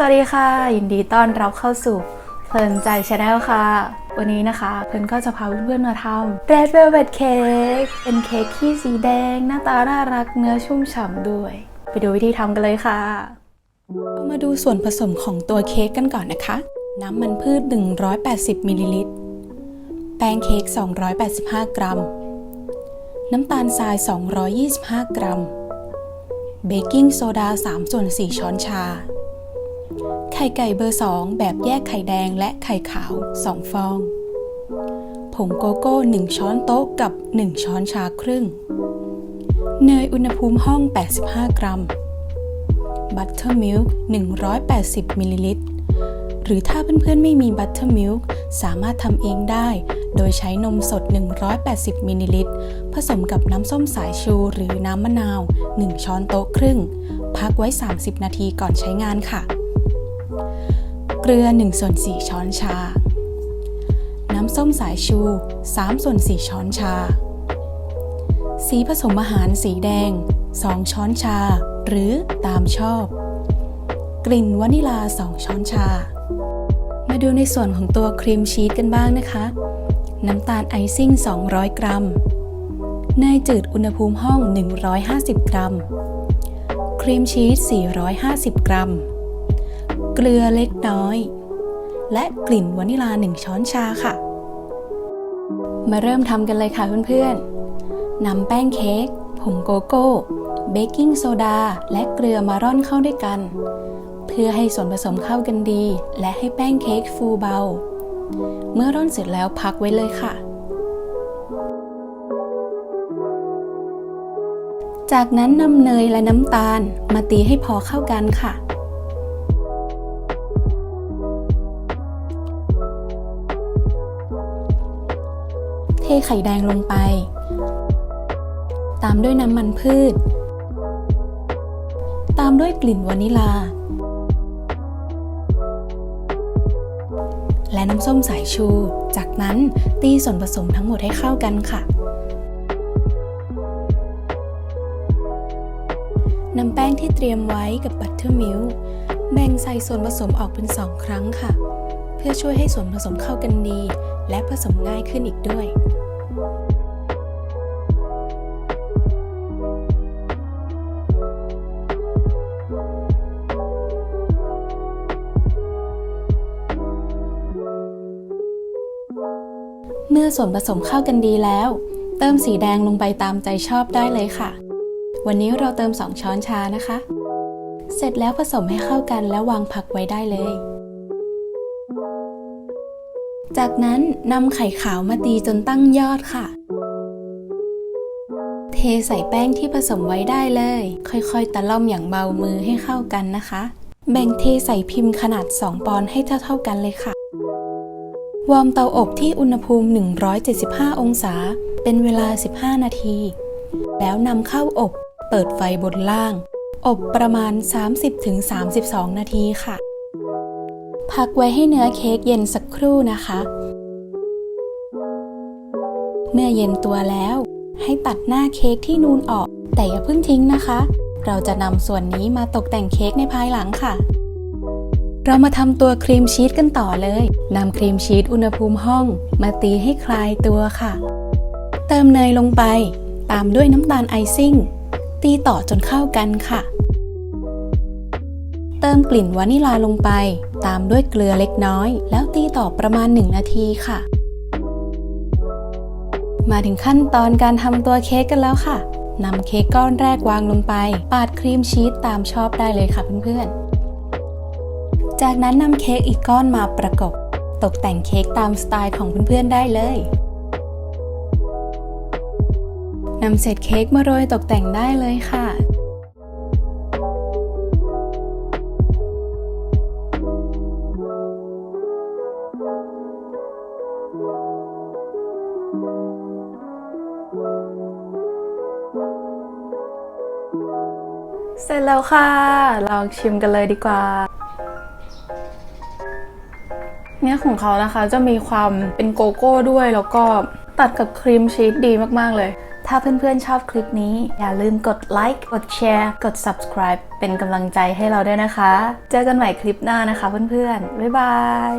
สวัสดีค่ะ ยินดีต้อนรับเข้าสู่เพลินใจชาแนลค่ะ วันนี้นะคะเพลินก็จะพาเพื่อนๆมาทำ Red Velvet Cake เป็นเค้กที่สีแดง หน้าตาน่ารักเนื้อชุ่มฉ่ำด้วย ไปดูวิธีทำกันเลยค่ะ มาดูส่วนผสมของตัวเค้กกันก่อนนะคะ น้ำมันพืช 180มิลลิลิตร แป้งเค้ก 285 กรัม น้ำตาลทราย 225 กรัม เบกกิ้งโซดา3ส่วน4ช้อนชา ไข่ไก่เบอร์2แบบแยกไข่แดงและไข่ขาว 2 ฟอง ผงโกโก้ 1 ช้อนโต๊ะกับ 1 ช้อนชาครึ่ง เนยอุณหภูมิห้อง 85 กรัม บัตเตอร์มิลค์180มิลลิลิตร หรือถ้าเพื่อนๆไม่มีบัตเตอร์มิลค์สามารถทำเองได้ โดยใช้นมสด 180มิลลิลิตร ผสมกับน้ำส้มสายชูหรือน้ำมะนาว 1 ช้อนโต๊ะครึ่ง พักไว้ 30 นาทีก่อนใช้งานค่ะ เกลือ1ส่วน4ช้อนชา น้ำส้มสายชู3ส่วน4ช้อนชา สีผสมอาหารสีแดง 2 ช้อนชา หรือตามชอบ กลิ่นวานิลา 2 ช้อนชา มาดูในส่วนของตัวครีมชีสกันบ้างนะคะ น้ำตาลไอซิ่ง 200 กรัมเนยจืดอุณหภูมิห้อง 150 กรัม ครีมชีส 450 กรัม เกลือเล็กน้อย และกลิ่นวานิลา1ช้อนชาค่ะ มาเริ่มทำกันเลยค่ะเพื่อนๆนำแป้งเค้กผงโกโก้ เบกกิ้งโซดา และเกลือมาร่อนเข้าด้วยกัน เพื่อให้ส่วนผสมเข้ากันดี และให้แป้งเค้กฟูเบา เมื่อร่อนเสร็จแล้วพักไว้เลยค่ะ จากนั้นนำเนยและน้ำตาลมาตีให้พอเข้ากันค่ะ ทไข่แดงลงไป ตามด้วยน้ำมันพืช ตามด้วยกลิ่นวานิลา และน้ำส้มสายชู จากนั้นตีส่วนผสมทั้งหมดให้เข้ากันค่ะนำแป้งที่เตรียมไว้กับบัตเตอร์มิลค์แบ่งใส่ส่วนผสมออกเป็นสองครั้งค่ะ เพื่อช่วยให้ส่วนผสมเข้ากันดี และผสมง่ายขึ้นอีกด้วย เมื่อส่วนผสมเข้ากันดีแล้ว เติมสีแดงลงไปตามใจชอบได้เลยค่ะ วันนี้เราเติม 2 ช้อนชานะคะ เสร็จแล้วผสมให้เข้ากันแล้ววางพักไว้ได้เลย จากนั้นนำไข่ขาวมาตีจนตั้งยอดค่ะ เทใส่แป้งที่ผสมไว้ได้เลย ค่อยๆ ตะล่อมอย่างเบามือให้เข้ากันนะคะ แบ่งเทใส่พิมพ์ขนาด 2 ปอนด์ให้เท่าๆกันเลยค่ะ วอร์มเตาอบที่อุณหภูมิ 175 องศา เป็นเวลา 15 นาที แล้วนำเข้าอบ เปิดไฟบนล่าง อบประมาณ 30-32 นาทีค่ะ พักไว้ให้เนื้อเค้กเย็นสักครู่นะคะ เมื่อเย็นตัวแล้ว ให้ตัดหน้าเค้กที่นูนออก แต่อย่าเพิ่งทิ้งนะคะ เราจะนำส่วนนี้มาตกแต่งเค้กในภายหลังค่ะ เรามาทำตัวครีมชีสกันต่อเลยนำครีมชีสอุณหภูมิห้อง มาตีให้คลายตัวค่ะ เติมเนยลงไป ตามด้วยน้ำตาลไอซิ่ง ตีต่อจนเข้ากันค่ะ เติมกลิ่นวานิลาลงไป ตามด้วยเกลือเล็กน้อย แล้วตีต่อประมาณ 1 นาทีค่ะ มาถึงขั้นตอนการทำตัวเค้กกันแล้วค่ะนำเค้กก้อนแรกวางลงไป ปาดครีมชีสตามชอบได้เลยค่ะเพื่อนๆ จากนั้นนำเค้กอีกก้อนมาประกบ ตกแต่งเค้กตามสไตล์ของเพื่อนๆได้เลยนำเศษเค้กมาโรยตกแต่งได้เลยค่ะ เสร็จแล้วค่ะ ลองชิมกันเลยดีกว่าเนี่ยของเขานะคะจะมีความเป็นโกโก้ด้วย แล้วก็ตัดกับครีมชีสดีมาก ๆ เลย ถ้าเพื่อน ๆ ชอบคลิปนี้ อย่าลืมกดไลค์กดแชร์กด subscribe เป็นกำลังใจให้เราด้วยนะคะ เจอกันใหม่คลิปหน้านะคะเพื่อน ๆ บ๊ายบาย